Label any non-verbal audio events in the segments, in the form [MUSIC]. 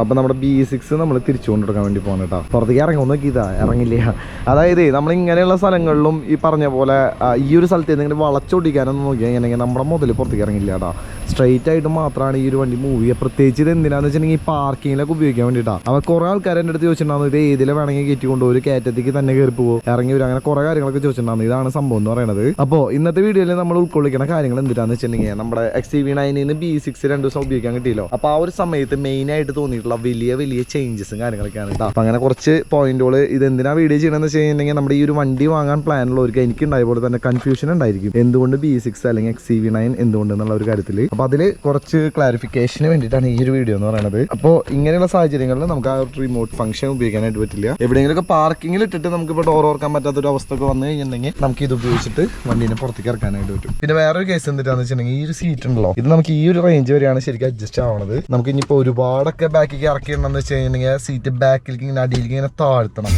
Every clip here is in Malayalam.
അപ്പൊ നമ്മുടെ ബി സിക്സ് നമ്മൾ തിരിച്ചു കൊണ്ടെടുക്കാൻ വേണ്ടി പോകണം കേട്ടോ. പുറത്തേക്ക് ഇറങ്ങും നോക്കിയതാ ഇറങ്ങില്ല. അതായത് നമ്മൾ ഇങ്ങനെയുള്ള സ്ഥലങ്ങളിലും ഈ പറഞ്ഞ പോലെ ഈ ഒരു സ്ഥലത്ത് എന്തെങ്കിലും വളച്ചൊടിക്കാനൊന്നും നോക്കിയാൽ ഇങ്ങനെ നമ്മുടെ മുതൽ പുറത്തേക്ക് ഇറങ്ങില്ല കേട്ടോ. സ്ട്രെയിറ്റ് ആയിട്ട് മാത്രമാണ് ഈ ഒരു വണ്ടി മൂവ് ചെയ്യുക. പ്രത്യേകിച്ച് ഇത് എന്തിനാന്ന് വെച്ചിട്ടുണ്ടെങ്കിൽ പാർക്കിങ്ങിലൊക്കെ ഉപയോഗിക്കാൻ വേണ്ടിയിട്ടാണ് അവൻ കുറെ ആൾക്കാർ എന്റെ അടുത്ത് ചോദിച്ചിട്ടുണ്ടാകുന്നത് ഇത് ഏതിലെ വേണമെങ്കിൽ കയറ്റി ഒരു കയറ്റത്തേക്ക് തന്നെ കയറി പോകും ഇറങ്ങി വരും. അങ്ങനെ കുറെ കാര്യങ്ങളൊക്കെ ചോദിച്ചിട്ടുണ്ടാകുന്നത് ഇതാണ് സംഭവം എന്ന് പറയുന്നത് അപ്പോൾ ഇന്നത്തെ വീഡിയോയിൽ നമ്മൾ ഉൾക്കൊള്ളിക്കുന്ന കാര്യങ്ങൾ എന്തിനാന്ന് വെച്ചിട്ടുണ്ടെങ്കിൽ നമ്മുടെ എക്സ് വി നയനിന്ന് ബി സിക്സ് രണ്ട് ദിവസം ഉപയോഗിക്കാൻ കിട്ടിയല്ലോ. അപ്പോൾ ആ ഒരു സമയത്ത് മെയിൻ ആയിട്ട് തോന്നിയിട്ടുള്ള വലിയ വലിയ ചേഞ്ചസും കാര്യങ്ങളൊക്കെയാണ് കേട്ടോ അങ്ങനെ കുറച്ച് പോയിന്റുകൾ ഇത് എന്തിനാ വീഡിയോ ചെയ്യണമെന്ന് വെച്ച് കഴിഞ്ഞിട്ടുണ്ടെങ്കിൽ നമ്മുടെ ഈ ഒരു വണ്ടി വാങ്ങാൻ പ്ലാൻ ഉള്ളവർക്ക് എനിക്ക് ഉണ്ടായ പോലെ തന്നെ കൺഫ്യൂഷൻ ഉണ്ടായിരിക്കും. എന്തുകൊണ്ട് ബി സിക്സ് അല്ലെങ്കിൽ എക്സ് സി വി നയൻ എന്തുകൊണ്ട് എന്നുള്ള ഒരു കാര്യത്തിൽ അപ്പോൾ അതിൽ കുറച്ച് ക്ലാരിഫിക്കേഷന് വേണ്ടിയിട്ടാണ് ഈ ഒരു വീഡിയോ എന്ന് പറയുന്നത് അപ്പോൾ ഇങ്ങനെയുള്ള സാഹചര്യങ്ങളിൽ നമുക്ക് ആ ഒരു റിമോട്ട് ഫംഗ്ഷൻ ഉപയോഗിക്കാനായിട്ട് പറ്റില്ല. എവിടെയെങ്കിലും ഒക്കെ പാർക്കിംഗിൽ ഇട്ടിട്ട് നമുക്ക് ഇപ്പോൾ ഡോർ ഓർക്കാൻ പറ്റാത്ത ഒരു അവസ്ഥ ഒക്കെ വന്നു കഴിഞ്ഞിട്ടുണ്ടെങ്കിൽ നമുക്ക് ഇത് ഉപയോഗിച്ചിട്ട് വണ്ടീനെ പുറത്തേക്ക് ഇറക്കാനായിട്ട് പറ്റും. പിന്നെ വേറൊരു കേസ് എന്തിട്ടാന്ന് വെച്ചിട്ടുണ്ടെങ്കിൽ ഈ ഒരു സീറ്റ് ഉണ്ടല്ലോ. ഇത് നമുക്ക് ഈ ഒരു റേഞ്ച് വരെയാണ് ശരിക്കും അഡ്ജസ്റ്റ് ആവുന്നത് നമുക്ക് ഇനിയിപ്പോൾ ഒരുപാടൊക്കെ ബാക്കിലേക്ക് ഇറക്കിയിട്ടുണ്ടെന്ന് വെച്ച് കഴിഞ്ഞിട്ടുണ്ടെങ്കിൽ സീറ്റ് ബാക്കിലേക്ക് ഇങ്ങനെ അടിയിലേക്ക് ഇങ്ങനെ താഴ്ത്തണം.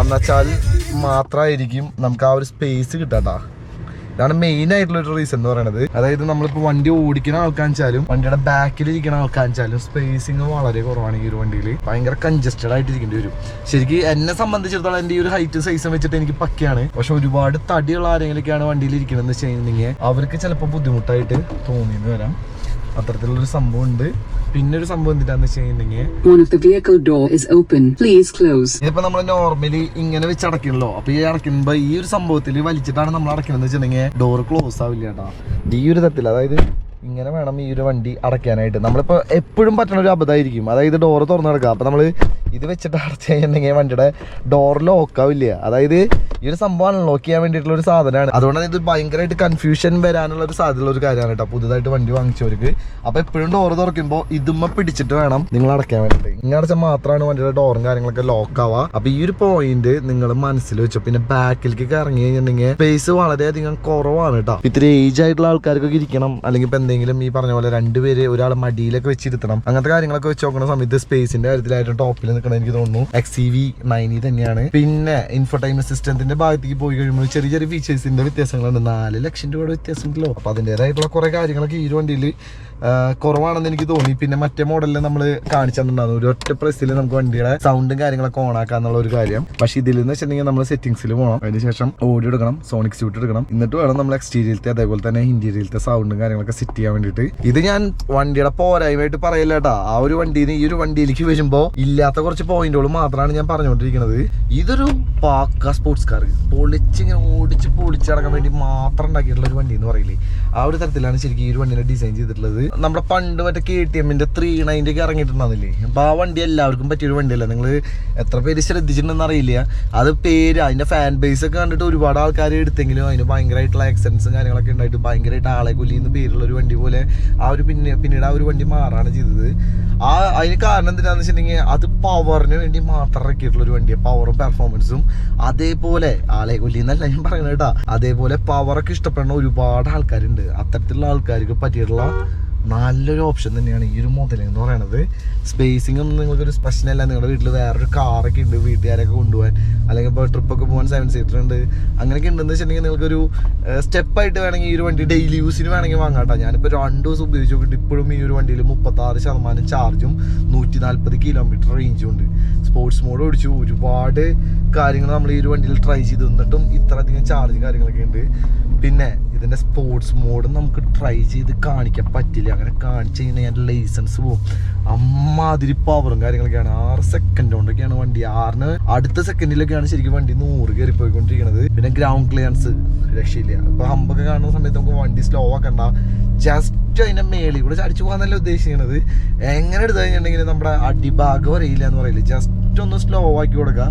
എന്നുവെച്ചാൽ മാത്രമായിരിക്കും നമുക്ക് ആ ഒരു സ്പേസ് കിട്ടാട്ടാ. ഇതാണ് മെയിൻ ആയിട്ടുള്ള ഒരു റീസൺ എന്ന് പറയുന്നത് അതായത് നമ്മളിപ്പോൾ വണ്ടി ഓടിക്കുന്ന ആൾക്കാച്ചാലും വണ്ടിയുടെ ബാക്കിൽ ഇരിക്കുന്ന ആൾക്കാച്ചാലും സ്പേസിങ് വളരെ കുറവാണ് ഈ ഒരു വണ്ടിയിൽ ഭയങ്കര കൺജസ്റ്റഡ് ആയിട്ട് ഇരിക്കേണ്ടി വരും. ശരിക്കും എന്നെ സംബന്ധിച്ചിടത്തോളം എന്റെ ഈ ഒരു ഹൈറ്റ് സൈസും വെച്ചിട്ട് എനിക്ക് പക്കയാണ്. പക്ഷെ ഒരുപാട് തടിയുള്ള ആരെങ്കിലൊക്കെയാണ് വണ്ടിയിൽ ഇരിക്കണമെന്ന് വെച്ച് കഴിഞ്ഞിട്ടുണ്ടെങ്കിൽ അവർക്ക് ചിലപ്പോൾ ബുദ്ധിമുട്ടായിട്ട് തോന്നിയെന്ന് വരാം. അത്തരത്തിലുള്ളൊരു സംഭവം ഉണ്ട് പിന്നെ ഒരു സംഭവം എന്തിനാന്ന് വെച്ച് കഴിഞ്ഞിട്ടുണ്ടെങ്കിൽ. ഇതിപ്പോ നമ്മൾ നോർമലി ഇങ്ങനെ വെച്ച് അടക്കണല്ലോ അപ്പൊ ഈ അടക്കുമ്പോ ഈ ഒരു സംഭവത്തിൽ വലിച്ചിട്ടാണ് നമ്മൾ അടക്കണെന്ന് വെച്ചിട്ടുണ്ടെങ്കിൽ ഡോർ ക്ലോസ് ആവില്ല കേട്ടോ. ഈ ഒരു തരത്തിൽ അതായത് ഇങ്ങനെ വേണം ഈ ഒരു വണ്ടി അടയ്ക്കാനായിട്ട്. നമ്മളിപ്പോ എപ്പോഴും പറ്റണ ഒരു അബദ്ധമായിരിക്കും. അതായത് ഡോറ് തുറന്നു കിടക്കുക അപ്പൊ നമ്മൾ ഇത് വെച്ചിട്ട് അടച്ചു കഴിഞ്ഞിട്ടുണ്ടെങ്കിൽ വണ്ടിയുടെ ഡോർ ലോക്ക് ആവില്ല? അതായത് ഈ ഒരു സംഭവം അൺലോക്ക് ചെയ്യാൻ വേണ്ടിയിട്ടുള്ള ഒരു സാധനമാണ്. അതുകൊണ്ട് ഇത് ഭയങ്കരമായിട്ട് കൺഫ്യൂഷൻ വരാനുള്ള ഒരു സാധ്യതയുള്ള ഒരു കാര്യമാണ് കേട്ടോ. പുതുതായിട്ട് വണ്ടി വാങ്ങിച്ചവർക്ക്. അപ്പോൾ എപ്പോഴും ഡോർ തുറക്കുമ്പോൾ ഇതുമ്മ പിടിച്ചിട്ട് വേണം നിങ്ങൾ അടയ്ക്കാൻ വേണ്ടിയിട്ട്. ഇങ്ങനെ അടച്ചാൽ മാത്രമാണ് വണ്ടിയുടെ ഡോറും കാര്യങ്ങളൊക്കെ ലോക്ക് ആവുക. അപ്പൊ ഈ ഒരു പോയിന്റ് നിങ്ങൾ മനസ്സിൽ വെച്ചോ. പിന്നെ ബാക്കിലേക്ക് ഇറങ്ങി കഴിഞ്ഞിട്ടുണ്ടെങ്കിൽ സ്പേസ് വളരെയധികം കുറവാണ് കേട്ടോ. ഇത്തിരി ഏജ് ആയിട്ടുള്ള ആൾക്കാർക്കൊക്കെ ഇരിക്കണം. അല്ലെങ്കിൽ ഇപ്പൊ എന്തെങ്കിലും ഈ പറഞ്ഞ പോലെ രണ്ടുപേര് ഒരാൾ മടിയിലൊക്കെ വെച്ചിരുത്തണം. അങ്ങനത്തെ കാര്യങ്ങളൊക്കെ വെച്ച് നോക്കുന്ന സമയത്ത് സ്പേസിന്റെ കാര്യത്തിലായിട്ടും ടോപ്പിൽ നിൽക്കണം എനിക്ക് തോന്നുന്നു. എക്സ് സി വി നയനി തന്നെയാണ്. പിന്നെ ഇൻഫോടൈം സിസ്റ്റത്തിന്റെ ഭാഗത്തേക്ക് പോയി കഴിയുമ്പോൾ ചെറിയ ചെറിയ ഫീച്ചേഴ്സിന്റെ വ്യത്യാസങ്ങളുണ്ട്. നാല് ലക്ഷം രൂപയുടെ വ്യത്യാസമുണ്ടല്ലോ. അപ്പൊ അതിന്റെതായിട്ടുള്ള കുറെ കാര്യങ്ങളൊക്കെ ഈ വണ്ടിയിൽ കുറവാണെന്ന് എനിക്ക് തോന്നി. പിന്നെ മറ്റേ മോഡലിൽ നമ്മൾ കാണിച്ചു തന്നിട്ടുണ്ടായിരുന്നു. ഒരു ഒറ്റ പ്രസ്സിൽ നമുക്ക് വണ്ടിയുടെ സൗണ്ടും കാര്യങ്ങളൊക്കെ ഓൺ ആക്കാന്നുള്ള ഒരു കാര്യം. പക്ഷേ ഇതിൽ എന്ന് വെച്ചിട്ടുണ്ടെങ്കിൽ നമ്മൾ സെറ്റിംഗ്സിൽ പോകണം അതിനുശേഷം ഓഡിയോ എടുക്കണം സോണിക് സ്യൂട്ട് എടുക്കണം. എന്നിട്ട് വേണം നമ്മൾ എക്സ്റ്റീരിയലത്തെ അതേപോലെ തന്നെ ഇന്റീരിയലത്തെ സൗണ്ടും കാര്യങ്ങളൊക്കെ സെറ്റ് ചെയ്യാൻ വേണ്ടിയിട്ട്. ഇത് ഞാൻ വണ്ടിയുടെ പോരായ്മയായിട്ട് പറയില്ല കേട്ടാ ആ ഒരു വണ്ടിയിൽ ഈ ഒരു വണ്ടിയിലേക്ക് വരുമ്പോൾ ഇല്ലാത്ത കുറച്ച് പോയിന്റുകൾ മാത്രമാണ് ഞാൻ പറഞ്ഞുകൊണ്ടിരിക്കുന്നത്. ഇതൊരു പാക്ക സ്പോർട്സ് കാർ പൊളിച്ചിങ്ങനെ ഓടിച്ച് പൊളിച്ചടക്കാൻ വേണ്ടി മാത്രം ഉണ്ടാക്കിയിട്ടുള്ള ഒരു വണ്ടി എന്ന് പറയില്ലേ? ആ ഒരു തരത്തിലാണ് ശരിക്കും ഈ ഒരു വണ്ടിനെ ഡിസൈൻ ചെയ്തിട്ടുള്ളത്. നമ്മുടെ പണ്ട് മറ്റേ കെ ടി എമ്മിന്റെ ത്രീ നയന്റി ഒക്കെ ഇറങ്ങിയിട്ടുണ്ടാകുന്നില്ലേ അപ്പൊ ആ വണ്ടി എല്ലാവർക്കും പറ്റിയൊരു വണ്ടിയല്ല? നിങ്ങൾ എത്ര പേര് ശ്രദ്ധിച്ചിട്ടുണ്ടെന്ന് അറിയില്ല അത് പേര് അതിന്റെ ഫാൻ ബേസ് ഒക്കെ കണ്ടിട്ട് ഒരുപാട് ആൾക്കാർ എടുത്തെങ്കിലും അതിന് ഭയങ്കരമായിട്ടുള്ള ആക്സിഡൻസും കാര്യങ്ങളൊക്കെ ഉണ്ടായിട്ട് ഭയങ്കരമായിട്ട് ആളെ കൊല്ലിന്ന് പേരുള്ള ഒരു വണ്ടി പോലെ ആ ഒരു പിന്നെ പിന്നീട് ആ ഒരു വണ്ടി മാറാണ് ചെയ്തത്. ആ അതിന് കാരണം എന്തിനാന്ന് വെച്ചിട്ടുണ്ടെങ്കിൽ അത് പവറിന് വേണ്ടി മാത്രം ഇറക്കിയിട്ടുള്ള ഒരു വണ്ടിയാണ് പവറും പെർഫോമൻസും അതേപോലെ ആളെ കൊല്ലിന്നല്ല ഞാൻ പറയുന്നത് കേട്ടാ. അതേപോലെ പവറൊക്കെ ഇഷ്ടപ്പെടുന്ന ഒരുപാട് ആൾക്കാരുണ്ട്. അത്തരത്തിലുള്ള ആൾക്കാർക്ക് പറ്റിയിട്ടുള്ള നല്ലൊരു ഓപ്ഷൻ തന്നെയാണ് ഈ ഒരു മോഡൽ എന്ന് പറയുന്നത് സ്പേസിംഗ് ഒന്നും നിങ്ങൾക്കൊരു പ്രശ്നമല്ല. നിങ്ങളുടെ വീട്ടിൽ വേറൊരു കാറൊക്കെ ഉണ്ട് വീട്ടുകാരൊക്കെ കൊണ്ടുപോകാൻ. അല്ലെങ്കിൽ ഇപ്പോൾ ട്രിപ്പൊക്കെ പോകാൻ സെവൻ സീറ്റർ ഉണ്ട്. അങ്ങനെയൊക്കെ ഉണ്ടെന്ന് വെച്ചിട്ടുണ്ടെങ്കിൽ നിങ്ങൾക്കൊരു സ്റ്റെപ്പായിട്ട് വേണമെങ്കിൽ ഈ ഒരു വണ്ടി ഡെയിലി യൂസിന് വേണമെങ്കിൽ വാങ്ങാം കേട്ടോ. ഞാനിപ്പോൾ രണ്ട് ദിവസം ഉപയോഗിച്ച് നോക്കിയിട്ട് ഇപ്പോഴും ഈ ഒരു വണ്ടിയിൽ മുപ്പത്താറ് ശതമാനം ചാർജും നൂറ്റി നാൽപ്പത് കിലോമീറ്റർ റേഞ്ചും ഉണ്ട്. സ്പോർട്സ് മോഡ് ഓടിച്ചു. ഒരുപാട് കാര്യങ്ങൾ നമ്മൾ ഈ ഒരു വണ്ടിയിൽ ട്രൈ ചെയ്ത് നിന്നിട്ടും ഇത്രയധികം ചാർജ് കാര്യങ്ങളൊക്കെ ഉണ്ട്. പിന്നെ ഇതിന്റെ സ്പോർട്സ് മോഡ് നമുക്ക് ട്രൈ ചെയ്ത് കാണിക്കാൻ പറ്റില്ല. അങ്ങനെ കാണിച്ചു കഴിഞ്ഞാൽ ഞാൻ ലൈസൻസ് പോകും അമ്മാതിരി പവറും കാര്യങ്ങളൊക്കെയാണ്. ആറ് സെക്കൻഡ് കൊണ്ടൊക്കെയാണ് വണ്ടി. ആറിന് അടുത്ത സെക്കൻഡിലൊക്കെയാണ് ശരിക്കും വണ്ടി നൂറ് കയറി പോയിക്കൊണ്ടിരിക്കുന്നത് പിന്നെ ഗ്രൗണ്ട് ക്ലിയറൻസ് രക്ഷയില്ല. അപ്പൊ ഹമ്പൊക്കെ കാണുന്ന സമയത്ത് നമുക്ക് വണ്ടി സ്ലോ ആക്കണ്ട. ജസ്റ്റ് അതിന്റെ മേളിൽ കൂടെ ചടിച്ചു പോകാന്നല്ല ഉദ്ദേശിക്കുന്നത് എങ്ങനെ എടുത്തു കഴിഞ്ഞിട്ടുണ്ടെങ്കിൽ നമ്മുടെ അടിഭാഗം അറിയില്ല എന്ന് പറയില്ല. ജസ്റ്റ് ഒന്ന് സ്ലോ ആക്കി കൊടുക്കുക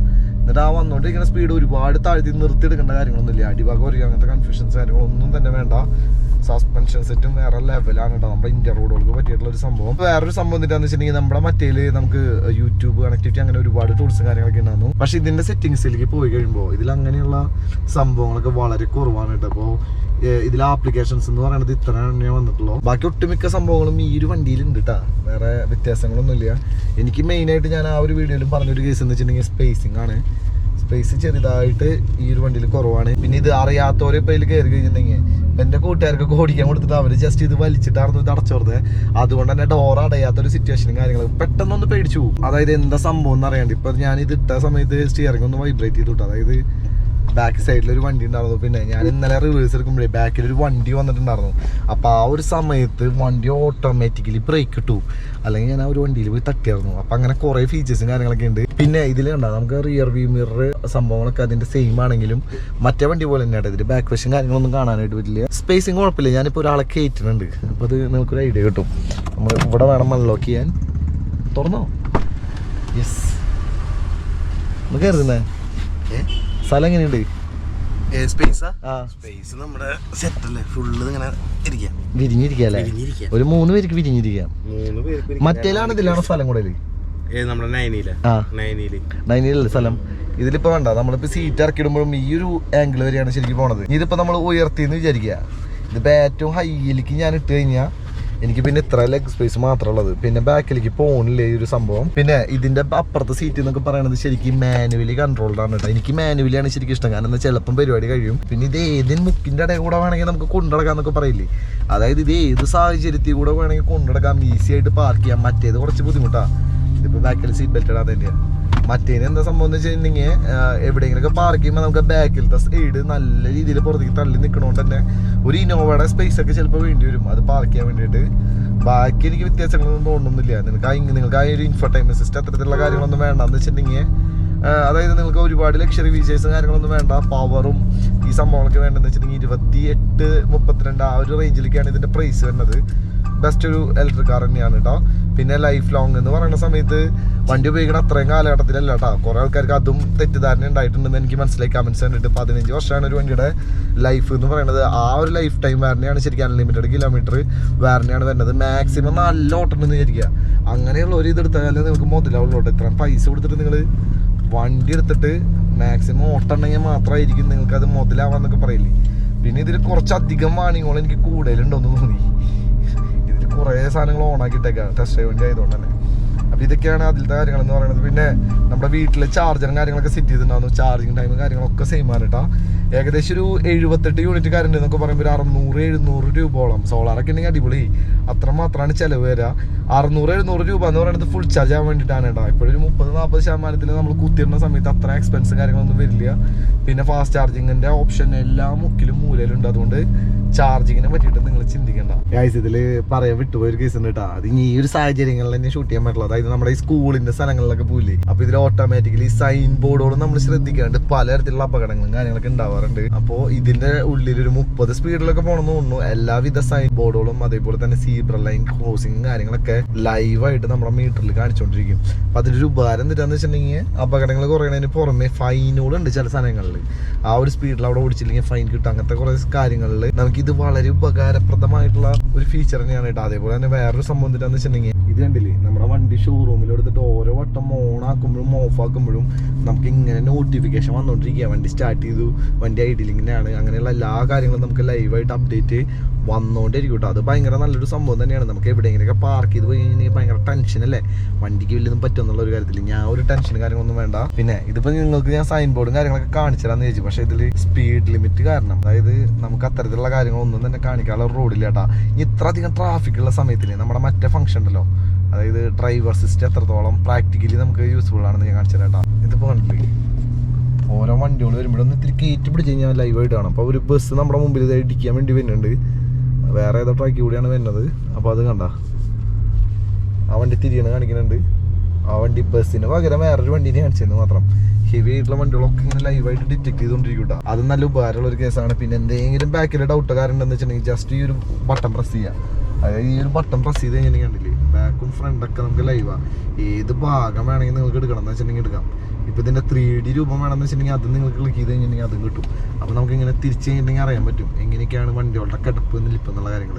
എന്നിട്ട് ആ വന്നോണ്ടിരിക്കുന്ന സ്പീഡ് ഒരുപാട് താഴ്ത്തി നിർത്തിയെടുക്കേണ്ട കാര്യങ്ങളൊന്നുമില്ല. അടിഭാഗം അറിയുക അങ്ങനത്തെ കൺഫ്യൂഷൻസ് കാര്യങ്ങളൊന്നും തന്നെ വേണ്ട. സസ്പെൻഷൻ സെറ്റും വേറെ ലെവലാണ് കേട്ടോ നമ്മുടെ ഇന്ത്യ റോഡുകൾക്ക് പറ്റിയിട്ടുള്ള ഒരു സംഭവം. വേറൊരു സംഭവം എന്താണെന്ന് വെച്ചിട്ടുണ്ടെങ്കിൽ നമ്മുടെ മറ്റേൽ നമുക്ക് യൂട്യൂബ് കണക്ടിവിറ്റി അങ്ങനെ ഒരുപാട് ടൂൾസും കാര്യങ്ങളൊക്കെ ഉണ്ടായിരുന്നു. പക്ഷേ ഇതിന്റെ സെറ്റിങ്സിലേക്ക് പോയി കഴിയുമ്പോൾ ഇതിൽ അങ്ങനെയുള്ള സംഭവങ്ങളൊക്കെ വളരെ കുറവാണ് കേട്ടോ അപ്പോൾ ഇതിലെ ആപ്ലിക്കേഷൻസ് എന്ന് പറയുന്നത് ഇത്ര തന്നെ വന്നിട്ടുള്ളൂ. ബാക്കി ഒട്ടുമിക്ക സംഭവങ്ങളും ഈ ഒരു വണ്ടിയിലുണ്ട് കേട്ടോ വേറെ വ്യത്യാസങ്ങളൊന്നുമില്ല എനിക്ക് മെയിനായിട്ട് ഞാൻ ആ ഒരു വീഡിയോയിലും പറഞ്ഞൊരു കേസ് എന്ന് വെച്ചിട്ടുണ്ടെങ്കിൽ സ്പേസിംഗ് ആണ്. സ്പേസ് ചെറുതായിട്ട് ഈ ഒരു വണ്ടിയിൽ കുറവാണ്. പിന്നെ ഇത് അറിയാത്തവരെ ഇപ്പോൾ ഇതിൽ കയറി കഴിഞ്ഞിട്ടുണ്ടെങ്കിൽ എന്റെ കൂട്ടുകാർക്കൊക്കെ ഓടിക്കാൻ കൊടുത്തിട്ട് അവർ ജസ്റ്റ് ഇത് വലിച്ചിട്ടായിരുന്നു ഇത് അടച്ചോർന്നത് അതുകൊണ്ട് തന്നെ ഡോർ അടയാത്ത ഒരു സിറ്റുവേഷനും കാര്യങ്ങളും പെട്ടെന്നൊന്ന് പേടിച്ചു പോകും. അതായത് എന്താ സംഭവം എന്ന് അറിയാണ്ട്. ഇപ്പൊ ഞാൻ ഇത് ഇട്ട സമയത്ത് സ്റ്റിയറിംഗ് ഒന്ന് വൈബ്രേറ്റ് ചെയ്തിട്ടു അതായത് ബാക്ക് സൈഡിൽ ഒരു വണ്ടി ഉണ്ടായിരുന്നു. പിന്നെ ഞാൻ ഇന്നലെ റിവേഴ്സ് എടുക്കുമ്പോഴേ ബാക്കിൽ ഒരു വണ്ടി വന്നിട്ടുണ്ടായിരുന്നു. അപ്പോൾ ആ ഒരു സമയത്ത് വണ്ടി ഓട്ടോമാറ്റിക്കലി ബ്രേക്ക് ഇട്ടു. അല്ലെങ്കിൽ ഞാൻ ആ ഒരു വണ്ടിയിൽ പോയി തട്ടിയായിരുന്നു. അപ്പം അങ്ങനെ കുറേ ഫീച്ചേഴ്സും കാര്യങ്ങളൊക്കെ ഉണ്ട്. പിന്നെ ഇതിൽ കണ്ട നമുക്ക് റിയർ വ്യൂ മിറർ സംഭവങ്ങളൊക്കെ അതിന്റെ സെയിം ആണെങ്കിലും മറ്റേ വണ്ടി പോലെ തന്നെയാണ് ഇതിന്റെ ബാക്ക് വശം കാര്യങ്ങളൊന്നും കാണാനായിട്ട് പറ്റില്ല. സ്പേസിങ് കുഴപ്പമില്ല. ഞാനിപ്പോൾ ഒരാളെ കയറ്റുന്നുണ്ട് അപ്പോൾ അത് നമുക്കൊരു ഐഡിയ കിട്ടും. നമ്മൾ ഇവിടെ വേണം അൺലോക്ക് ചെയ്യാൻ. തുറന്നോ? യെസ് നമുക്ക് കയറുന്നേ സ്ഥലം എങ്ങനെയുണ്ട്? വിരിഞ്ഞിരിക്കല്ലേ വിരിഞ്ഞിരിക്കാം. ഒരു മൂന്ന് പേർക്ക് വിരിഞ്ഞിരിക്കാം. മറ്റേലാണ് ഇതിലാണ് സ്ഥലം കൂടുതൽ ഏ നമ്മുടെ നൈനിയിലെ ആ. നൈനിയിൽ നൈനിലല്ലേ സ്ഥലം? ഇതിലിപ്പോ വേണ്ട നമ്മളിപ്പോ സീറ്റ് ഇറക്കിടുമ്പോഴും ഈ ഒരു ആംഗിൾ വരെയാണ് ശരിക്കും പോണത്. ഇതിപ്പോ നമ്മൾ ഉയർത്തിന്ന് വിചാരിക്കുക. ഇതിപ്പോ ഏറ്റവും ഹൈയിലേക്ക് ഞാൻ ഇട്ട് കഴിഞ്ഞാൽ എനിക്ക് പിന്നെ ഇത്ര ലെഗ് സ്പേസ് മാത്രമേ ഉള്ളത് പിന്നെ ബാക്കിലേക്ക് പോണില്ലേ ഈ ഒരു സംഭവം. പിന്നെ ഇതിന്റെ അപ്പുറത്തെ സീറ്റ് എന്നൊക്കെ പറയുന്നത് ശരിക്കും മാനുവലി കൺട്രോൾഡ് ആണ് കേട്ടോ. എനിക്ക് മാനുവലിയാണ് ശരിക്കും ഇഷ്ടം. കാരണം ചിലപ്പം പരിപാടി കഴിയും. പിന്നെ ഇത് ഏതിന് മുക്കിന്റെ ഇടയിൽ കൂടെ വേണമെങ്കിൽ നമുക്ക് കൊണ്ടുനടക്കാന്നൊക്കെ പറയില്ലേ? അതായത് ഇത് ഏത് സാഹചര്യത്തിൽ കൂടെ വേണമെങ്കിൽ കൊണ്ടുനടക്കാം ഈസി ആയിട്ട് പാർക്ക് ചെയ്യാം. മറ്റേത് കുറച്ച് ബുദ്ധിമുട്ടാണ് ഇതിപ്പോ ബാക്കിൽ സീറ്റ് ബെൽറ്റ് ഇടാൻ തന്നെയാണ് മറ്റേന് എന്താ സംഭവം എന്ന് വെച്ചിട്ടുണ്ടെങ്കിൽ എവിടെയെങ്കിലുമൊക്കെ പാർക്ക് ചെയ്യുമ്പോൾ നമുക്ക് ബാക്കിലത്തെ സൈഡ് നല്ല രീതിയിൽ പുറത്തേക്ക് തള്ളി നിൽക്കണോണ്ട് തന്നെ ഒരു ഇനോവയുടെ സ്പേസ് ഒക്കെ ചിലപ്പോൾ വേണ്ടി വരും. അത് പാർക്ക് ചെയ്യാൻ വേണ്ടിയിട്ട്. ബാക്കി എനിക്ക് വ്യത്യാസങ്ങളൊന്നും തോന്നുന്നില്ല. നിങ്ങൾക്ക് ആ നിങ്ങൾക്ക് ആ ഒരു ഇൻഫർടൈൻമെന്റ് സിസ്റ്റം അത്തരത്തിലുള്ള കാര്യങ്ങളൊന്നും വേണ്ടെന്ന് വെച്ചിട്ടുണ്ടെങ്കിൽ അതായത് നിങ്ങൾക്ക് ഒരുപാട് ലക്ഷറി ഫീച്ചേഴ്സും കാര്യങ്ങളൊന്നും വേണ്ട. പവറും ഈ സംഭവങ്ങളൊക്കെ വേണ്ടതെന്ന് വെച്ചിട്ടുണ്ടെങ്കിൽ ഇരുപത്തി എട്ട് മുപ്പത്തിരണ്ട് ആ ഒരു റേഞ്ചിലേക്കാണ് ഇതിന്റെ പ്രൈസ് വരുന്നത്. ബെസ്റ്റ് ഒരു ഇലക്ട്രിക് കാർ തന്നെയാണ് കേട്ടോ പിന്നെ ലൈഫ് ലോങ് എന്ന് പറയുന്ന സമയത്ത് വണ്ടി ഉപയോഗിക്കുന്ന അത്രയും കാലഘട്ടത്തിലല്ല കേട്ടോ കുറെ ആൾക്കാർക്ക് അതും തെറ്റിദ്ധാരണ ഉണ്ടായിട്ടുണ്ടെന്ന് എനിക്ക് മനസ്സിലായി. കമന്റ്സ് കണ്ടിട്ട് പതിനഞ്ച് വർഷമാണ് ഒരു വണ്ടിയുടെ ലൈഫ് എന്ന് പറയുന്നത്. ആ ഒരു ലൈഫ് ടൈം വാറണ്ടിയാണ് ശരിക്കും അൺലിമിറ്റഡ് കിലോമീറ്റർ വാറണ്ടിയാണ് വരുന്നത്. മാക്സിമം നല്ല ഓട്ടം വിചാരിക്കുക. അങ്ങനെയുള്ള ഒരു ഇത് എടുത്താലേ നിങ്ങൾക്ക് മുതലാവുള്ളൂ കേട്ടോ ഇത്ര പൈസ കൊടുത്തിട്ട് നിങ്ങൾ വണ്ടി എടുത്തിട്ട് മാക്സിമം ഓട്ടം ഉണ്ടെങ്കിൽ മാത്രമായിരിക്കും നിങ്ങൾക്ക് അത് മുതലാവാന്നൊക്കെ പറയില്ലേ പിന്നെ ഇതിൽ കുറച്ചധികം വാണിങ്ങൾ എനിക്ക് കൂടുതലുണ്ടോന്ന് തോന്നി. കുറേ സാധനങ്ങൾ ഓണാക്കിയിട്ടേക്കാം ടെസ്റ്റ് ഡ്രൈവ് വണ്ടി ആയതുകൊണ്ട് തന്നെ. അപ്പോൾ ഇതൊക്കെയാണ് അതിലത്തെ കാര്യങ്ങൾ എന്ന് പറയുന്നത്. പിന്നെ നമ്മുടെ വീട്ടിൽ ചാർജറും കാര്യങ്ങളൊക്കെ സെറ്റ് ചെയ്തിട്ടുണ്ടായിരുന്നു. ചാർജിങ് ടൈമും കാര്യങ്ങളൊക്കെ സെയിം ആണ് കേട്ടോ ഏകദേശം ഒരു എഴുപത്തെട്ട് യൂണിറ്റ് കറണ്ട് എന്നൊക്കെ പറയുമ്പോൾ ഒരു അറുന്നൂറ് എഴുന്നൂറ് രൂപയോളം. സോളാറൊക്കെ ഉണ്ടെങ്കിൽ അടിപൊളി. അത്ര മാത്രമാണ് ചിലവ് വരിക അറുന്നൂറ് എഴുന്നൂറ് രൂപ എന്ന് പറയുന്നത് ഫുൾ ചാർജ് ആവാൻ വേണ്ടിയിട്ടാണ് കേട്ടോ ഇപ്പോഴൊരു മുപ്പത് നാൽപ്പത് ശതമാനത്തിൽ നമ്മൾ കുത്തിയിടുന്ന സമയത്ത് അത്ര എക്സ്പെൻസും കാര്യങ്ങളൊന്നും വരില്ല. പിന്നെ ഫാസ്റ്റ് ചാർജിങ്ങിന്റെ ഓപ്ഷൻ എല്ലാ മുക്കിലും മൂലയിലുണ്ട് അതുകൊണ്ട് ചാർജിങ്ങിനെ പറ്റിയിട്ട് നിങ്ങൾ ചിന്തിക്കണ്ട. ഗൈസ് ഇതിൽ പറയാൻ വിട്ടുപോയ ഒരു കേസ് ഉണ്ട് കേട്ടോ. അത് ഈ ഒരു സാഹചര്യങ്ങളിൽ തന്നെ ഷൂട്ട് ചെയ്യാൻ പറ്റുള്ളൂ അതായത് നമ്മുടെ ഈ സ്കൂളിന്റെ സ്ഥലങ്ങളിലൊക്കെ പോയില്ലേ? അപ്പൊ ഇതിൽ ഓട്ടോമാറ്റിക്കലി സൈൻ ബോർഡുകളും നമ്മൾ ശ്രദ്ധിക്കാണ്ട് പലതരത്തിലുള്ള അപകടങ്ങളും കാര്യങ്ങളൊക്കെ ഉണ്ടാവാറുണ്ട്. അപ്പോൾ ഇതിന്റെ ഉള്ളിൽ ഒരു മുപ്പത് സ്പീഡിലൊക്കെ പോകണമെന്ന് തോന്നുന്നു. എല്ലാവിധ സൈൻ ബോർഡുകളും അതേപോലെ തന്നെ സീബ്ര ലൈൻ ക്രോസിംഗ് കാര്യങ്ങളൊക്കെ ലൈവായിട്ട് നമ്മുടെ മീറ്ററിൽ കാണിച്ചുകൊണ്ടിരിക്കും അപ്പൊ അതിന്റെ ഒരു ഉപകാരം എന്താന്ന് വെച്ചിട്ടുണ്ടെങ്കിൽ അപകടങ്ങൾ കുറയണതിന് പുറമെ ഫൈനുകളുണ്ട് ചില സ്ഥലങ്ങളിൽ ആ ഒരു സ്പീഡിൽ അവിടെ ഓടിച്ചില്ലെങ്കിൽ ഫൈൻ കിട്ടും. അങ്ങനത്തെ കുറെ കാര്യങ്ങളിൽ നമുക്ക് ഇത് വളരെ ഉപകാരപ്രദമായിട്ടുള്ള ഒരു ഫീച്ചർ തന്നെയാണ് കേട്ടോ അതേപോലെ തന്നെ വേറൊരു സംഭവം എന്താണെന്ന് വെച്ചിട്ടുണ്ടെങ്കിൽ ഇത് കണ്ടില്ലേ? നമ്മുടെ വണ്ടി ഷോറൂമിൽ എടുത്തിട്ട് ഓരോ വട്ടം ഓൺ ആക്കുമ്പോഴും ഓഫ് ആക്കുമ്പോഴും നമുക്ക് ഇങ്ങനെ നോട്ടിഫിക്കേഷൻ വന്നുകൊണ്ടിരിക്കുക വണ്ടി സ്റ്റാർട്ട് ചെയ്തു. വണ്ടി ഐഡിലിങ്ങിനാണ് അങ്ങനെയുള്ള എല്ലാ കാര്യങ്ങളും നമുക്ക് ലൈവായിട്ട് അപ്ഡേറ്റ് വന്നുകൊണ്ടിരിക്കും കേട്ടോ അത് ഭയങ്കര നല്ലൊരു സംഭവം തന്നെയാണ്. നമുക്ക് എവിടെയെങ്കിലുമൊക്കെ പാർക്ക് ചെയ്ത് പോയി കഴിഞ്ഞാൽ ഭയങ്കര ടെൻഷൻ അല്ലേ? വണ്ടിക്ക് വല്ലതും പറ്റുമെന്നുള്ള ഒരു കാര്യത്തിൽ ഞാൻ ഒരു ടെൻഷൻ കാര്യങ്ങളൊന്നും വേണ്ട. പിന്നെ ഇതിപ്പോൾ നിങ്ങൾക്ക് ഞാൻ സൈൻ ബോർഡും കാര്യങ്ങളൊക്കെ കാണിച്ചു തരാമെന്ന് ചോദിച്ചു പക്ഷേ ഇതിൽ സ്പീഡ് ലിമിറ്റ് കാരണം അതായത് നമുക്ക് അത്തരത്തിലുള്ള കാര്യങ്ങളൊന്നും തന്നെ കാണിക്കാനുള്ള റോഡില്ല ഇത്ര അധികം ട്രാഫിക് ഉള്ള സമയത്തിൽ നമ്മുടെ മറ്റേ ഫംഗ്ഷൻ ഉണ്ടല്ലോ. അതായത് ഡ്രൈവർ സിസ്റ്റം എത്രത്തോളം പ്രാക്ടിക്കലി നമുക്ക് യൂസ്ഫുൾ ആണെന്ന് ഞാൻ കാണിച്ചു തരാം കേട്ടോ ഇതിപ്പോൾ കണ്ടില്ലേ? ഓരോ വണ്ടികൾ വരുമ്പോഴൊന്ന് ഇത്തിരി കയറ്റി പിടിച്ച് കഴിഞ്ഞാൽ ലൈവായിട്ട് കാണും. അപ്പോൾ ഒരു ബസ് നമ്മുടെ മുമ്പിൽ ഇത് ഇടിക്കാൻ വേണ്ടി വരുന്നുണ്ട്. വേറെ ഏതോ ട്രാക്കി കൂടിയാണ് വരുന്നത്. അപ്പോൾ അത് കണ്ട. ആ വണ്ടി തിരിയണ കാണിക്കുന്നുണ്ട്. ആ വണ്ടി ബസ്സിന് പകരം വേറൊരു വണ്ടിനെ കാണിച്ചെന്ന് മാത്രം. ഹെവി ആയിട്ടുള്ള വണ്ടികളൊക്കെ ഇങ്ങനെ ലൈവായിട്ട് ഡിറ്റക്ട് ചെയ്തുകൊണ്ടിരിക്കും അത് നല്ല ഉപകാരമുള്ള ഒരു കേസാണ് പിന്നെ എന്തെങ്കിലും ബാക്കിൽ ഡൗട്ട് കാര്യം ഉണ്ടെന്ന് വെച്ചിട്ടുണ്ടെങ്കിൽ ജസ്റ്റ് ഈ ഒരു ബട്ടൺ പ്രസ് ചെയ്യാം. അതായത് ഈ ഒരു ബട്ടൺ പ്രസ് ചെയ്ത് കഴിഞ്ഞാൽ കണ്ടില്ലേ? ബാക്കും ഫ്രണ്ടൊക്കെ നമുക്ക് ലൈവാണ് ഏത് ഭാഗം വേണമെങ്കിൽ നിങ്ങൾക്ക് എടുക്കണം എന്ന് വെച്ചിട്ടുണ്ടെങ്കിൽ എടുക്കാം. ഇപ്പൊ ഇതിന്റെ ത്രീ ഡി രൂപം വേണമെന്ന് വെച്ചിട്ടുണ്ടെങ്കിൽ അത് നിങ്ങൾക്ക് ക്ലിക്ക് ചെയ്ത് കഴിഞ്ഞിട്ടുണ്ടെങ്കിൽ അതും കിട്ടും. അപ്പൊ നമുക്ക് ഇങ്ങനെ തിരിച്ചു കഴിഞ്ഞിട്ടുണ്ടെങ്കിൽ അറിയാൻ പറ്റും. എങ്ങനെയൊക്കെയാണ് വണ്ടികളുടെ കിടപ്പ് നിൽപ്പെന്നുള്ള കാര്യങ്ങൾ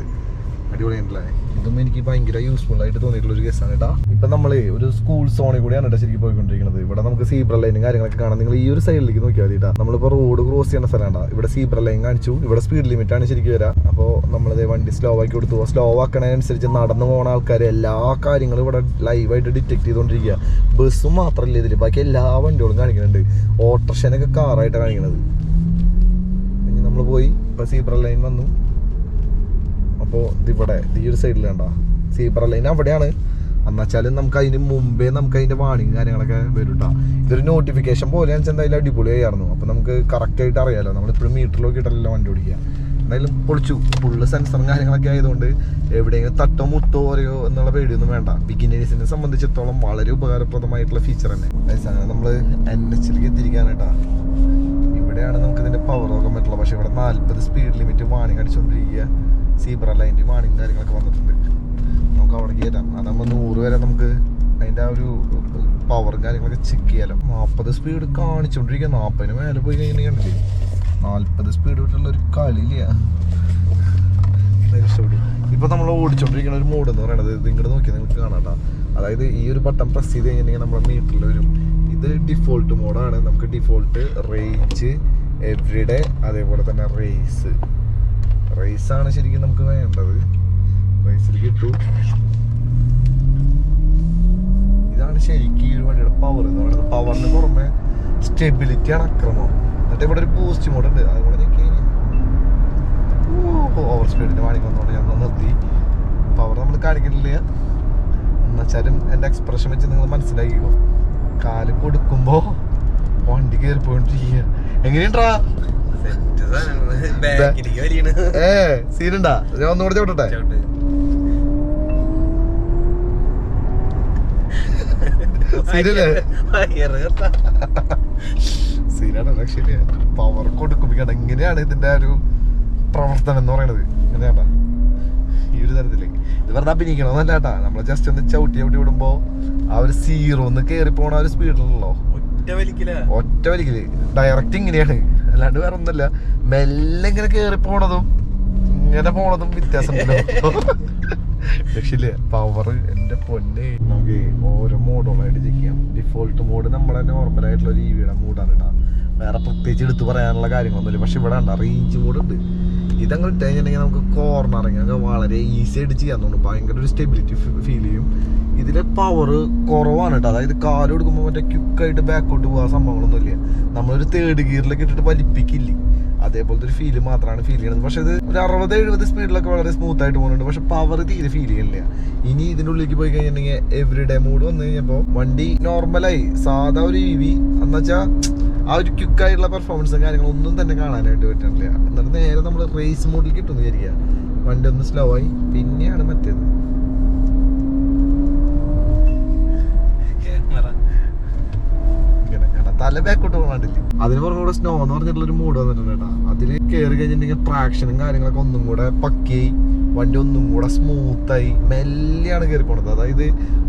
അടിപൊളിയായിട്ടല്ലേ ഇതും എനിക്ക് ഭയങ്കര യൂസ്ഫുൾ ആയിട്ട് തോന്നിയിട്ടുള്ള ഒരു കേസാണ് കേട്ടോ ഇപ്പൊ നമ്മൾ ഒരു സ്കൂൾ സോണിൽ കൂടിയാണ് കേട്ടോ ശരിക്കും പോയിക്കൊണ്ടിരിക്കുന്നത്. ഇവിടെ നമുക്ക് സീബ്ര ലൈനും കാര്യങ്ങളൊക്കെ കാണാം. നിങ്ങൾ ഈ ഒരു സൈഡിലേക്ക് നോക്കിയാൽ മതി നമ്മളിപ്പോ റോഡ് ക്രോസ് ചെയ്യുന്ന സ്ഥലമാണ് ഇവിടെ സീബ്ര ലൈൻ കാണിച്ചു. ഇവിടെ സ്പീഡ് ലിമിറ്റ് ആണ് ശരിക്കും വരാം. അപ്പോൾ നമ്മളിത് വണ്ടി സ്ലോ ആക്കി കൊടുത്തു. സ്ലോ ആക്കണതിനനുസരിച്ച് നടന്നു പോകുന്ന ആൾക്കാർ എല്ലാ കാര്യങ്ങളും ഇവിടെ ലൈവായിട്ട് ഡിറ്റക്ട് ചെയ്തുകൊണ്ടിരിക്കുക ബസ്സും മാത്രമല്ല ഇതിൽ. ബാക്കി എല്ലാ വണ്ടികളും കാണിക്കുന്നുണ്ട്. ഓട്ടോറിക്ഷനൊക്കെ കാറായിട്ടാണ് കാണിക്കുന്നത് നമ്മൾ പോയി. ഇപ്പൊ സീബ്ര ലൈൻ വന്നു. അപ്പോൾ ഇതിവിടെ ഈ ഒരു സൈഡിൽ കണ്ടോ? സീബ്ര ലൈൻ അവിടെയാണ്. എന്നുവെച്ചാലും നമുക്ക് അതിന് മുമ്പേ നമുക്ക് അതിന്റെ വാണിങ് കാര്യങ്ങളൊക്കെ വരും ഇതൊരു നോട്ടിഫിക്കേഷൻ പോലെ എന്തായാലും അടിപൊളിയായിരുന്നു അപ്പോൾ നമുക്ക് കറക്റ്റായിട്ട് അറിയാമല്ലോ നമ്മളിപ്പോഴും മീറ്റർ നോക്കിയിട്ടല്ലോ വണ്ടി ഓടിക്കുക. എന്തായാലും പൊളിച്ചു. ഫുള്ള് സെൻസറും കാര്യങ്ങളൊക്കെ ആയതുകൊണ്ട് എവിടെയെങ്കിലും തട്ടോ മുട്ടോ അറിയോ എന്നുള്ള പേടിയൊന്നും വേണ്ട. ബിഗിനേഴ്സിനെ സംബന്ധിച്ചിടത്തോളം വളരെ ഉപകാരപ്രദമായിട്ടുള്ള ഫീച്ചർ തന്നെ. നമ്മൾ എൻ എച്ചിലേക്ക് എത്തിയിരിക്കാനായിട്ടാ ഇവിടെയാണ് നമുക്ക് ഇതിന്റെ പവർ നോക്കാൻ പറ്റുള്ളൂ. പക്ഷേ ഇവിടെ നാൽപ്പത് സ്പീഡ് ലിമിറ്റ് വാണിങ് അടിച്ചുകൊണ്ടിരിക്കുക സീബ്ര ലൈന്റെ വാണിംഗ് കാര്യങ്ങളൊക്കെ വന്നിട്ടുണ്ട്. നമുക്ക് അവിടെ കയറ്റാം അതാകുമ്പോൾ നൂറ് വരെ നമുക്ക് അതിന്റെ ആ ഒരു പവറും കാര്യങ്ങളൊക്കെ ചെക്ക് ചെയ്യാലോ. നാൽപ്പത് സ്പീഡ് കാണിച്ചുകൊണ്ടിരിക്കുക നാൽപ്പതിന് മേലെ പോയി കഴിഞ്ഞാൽ കണ്ടില്ലേ? നാൽപ്പത് സ്പീഡ് വിട്ടുള്ള ഒരു കളിയില്ല. ഇഷ്ടപ്പെട്ടു. നമ്മൾ ഓടിച്ചോണ്ടിരിക്കുന്ന ഒരു മോഡ് എന്ന് പറയുന്നത് ഇത് ഇങ്ങോട്ട് നോക്കിയാൽ നിങ്ങൾക്ക് കാണാട്ടാ അതായത് ഈ ഒരു ബട്ടൺ പ്രസ് ചെയ്ത് കഴിഞ്ഞിട്ടുണ്ടെങ്കിൽ നമ്മുടെ മീറ്ററിൽ വരും. ഇത് ഡിഫോൾട്ട് മോഡാണ് നമുക്ക് ഡിഫോൾട്ട് റേഞ്ച് എവ്രിഡേ അതേപോലെ തന്നെ റേസ് റേസ് ആണ് ശരിക്കും നമുക്ക് വേണ്ടത്. റേസിൽ കിട്ടു ഇതാണ് ശരിക്കും ഈ വണ്ടിയുടെ പവർ എന്ന് പറയുന്നത്. പവറിന് പുറമെ സ്റ്റെബിലിറ്റി ആണ് അക്രമം. എന്നിട്ട് ഇവിടെ ഒരു പോസ്റ്റ് മോഡ് ഉണ്ട്. അതുകൂടെ ഞെക്കി ഓവർ സ്പീഡിന് വാണി ഞങ്ങൾ നിർത്തി. പവർ നമ്മൾ കാണിക്കുന്നില്ല. എന്നുവെച്ചാലും എന്റെ എക്സ്പ്രഷൻ വെച്ച് നിങ്ങൾ മനസ്സിലാക്കിക്കോ. കാൽ കൊടുക്കുമ്പോ വണ്ടി കയറി പോയിട്ടിരിക്കുക എങ്ങനെയുണ്ടാ? ഏ സീനുണ്ടാ? ഞാൻ ഒന്നുകൂടെ ചോട്ടെ. സീനല്ലേ. സീനാണ് പവർ കൊടുക്കും. എങ്ങനെയാണ് ഇതിന്റെ ഒരു പ്രവർത്തനം എന്ന് പറയണത്? എങ്ങനെയാട്ടാ? ഈ ഒരു തരത്തിൽ. ഇത് വെറുതെ അഭിനയിക്കണമെന്നല്ല കേട്ടാ. നമ്മൾ ജസ്റ്റ് ഒന്ന് ചവിട്ടി ചവിട്ടി വിടുമ്പോ ആ ഒരു സീറോ ഒന്ന് കയറി പോണ ഒരു സ്പീഡിലല്ലോ ഒറ്റ വലിക്കില്ല ഒറ്റ വലിക്കൽ. ഡയറക്റ്റ് ഇങ്ങനെയാണ്. അല്ലാണ്ട് വേറെ ഒന്നുമില്ല മെല്ലെ ഇങ്ങനെ കയറി പോണതും ഇങ്ങനെ പോണതും വ്യത്യാസം പക്ഷേ പവർ എന്റെ പൊന്നെ. നമുക്ക് ഓരോ മോഡുകളായിട്ട് ചെക്ക് ചെയ്യാം ഡിഫോൾട്ട് മോഡ് നമ്മളെ നോർമൽ ആയിട്ടുള്ള ഒരു ഇവിയുടെ മൂഡാണ് കേട്ടോ വേറെ പ്രത്യേകിച്ച് എടുത്തു പറയാനുള്ള കാര്യങ്ങളൊന്നുമില്ല. പക്ഷെ ഇവിടെ ഉണ്ട് റേഞ്ച് മോഡ് ഉണ്ട്. ഇതങ്ങനെ ഇട്ട് കഴിഞ്ഞിട്ടുണ്ടെങ്കിൽ നമുക്ക് വളരെ ഈസി ആയിട്ട് ചെയ്യാൻ തോന്നും. ഭയങ്കര ഒരു സ്റ്റെബിലിറ്റി ഫീൽ ചെയ്യും. ഇതിലെ പവർ കുറവാണ് കേട്ടോ അതായത് കാൽ കൊടുക്കുമ്പോൾ മറ്റേ ക്യുക്കായിട്ട് ബാക്കോട്ട് പോകാൻ സംഭവങ്ങളൊന്നുമില്ല. നമ്മളൊരു തേർഡ് ഗിയറിലേക്ക് ഇട്ടിട്ട് വലിപ്പിക്കില്ലേ? അതേപോലത്തെ ഒരു ഫീൽ മാത്രമാണ് ഫീൽ ചെയ്യുന്നത്. പക്ഷേ ഇത് ഒരു അറുപത് എഴുപത് സ്പീഡിലൊക്കെ വളരെ സ്മൂത്ത് ആയിട്ട് പോകുന്നുണ്ട് പക്ഷെ പവർ തീരെ ഫീൽ ചെയ്യുന്നില്ല. ഇനി ഇതിന്റെ ഉള്ളിലേക്ക് പോയി കഴിഞ്ഞിട്ടുണ്ടെങ്കിൽ എവറി ഡേ മൂഡ് വന്നു കഴിഞ്ഞപ്പോൾ വണ്ടി നോർമലായി സാധാ ഒരു ഇ വി എന്നുവെച്ചാൽ ആ ഒരു ക്യുക്കായിട്ടുള്ള പെർഫോമൻസും കാര്യങ്ങളൊന്നും തന്നെ കാണാനായിട്ട് പറ്റുന്നില്ല എന്നിട്ട് നേരെ നമ്മൾ റേസ് മോഡിൽ കിട്ടുമെന്ന് വിചാരിക്കുക. വണ്ടി ഒന്ന് സ്ലോ ആയി. പിന്നെയാണ് മറ്റേത്. തല ബാക്കോട്ട് പോകാണ്ടില്ലേ അതിന് പുറമെ കൂടെ സ്നോ എന്ന് പറഞ്ഞിട്ടുള്ള ഒരു മൂഡ് വന്നിട്ടുണ്ട് കേട്ടാ. അതിൽ കയറി കഴിഞ്ഞിട്ടുണ്ടെങ്കിൽ ട്രാക്ഷനും കാര്യങ്ങളൊക്കെ ഒന്നും കൂടെ പക്കിയായി വണ്ടി ഒന്നും കൂടെ സ്മൂത്തായി മെല്ലെയാണ് കയറി പോണത്. അതായത്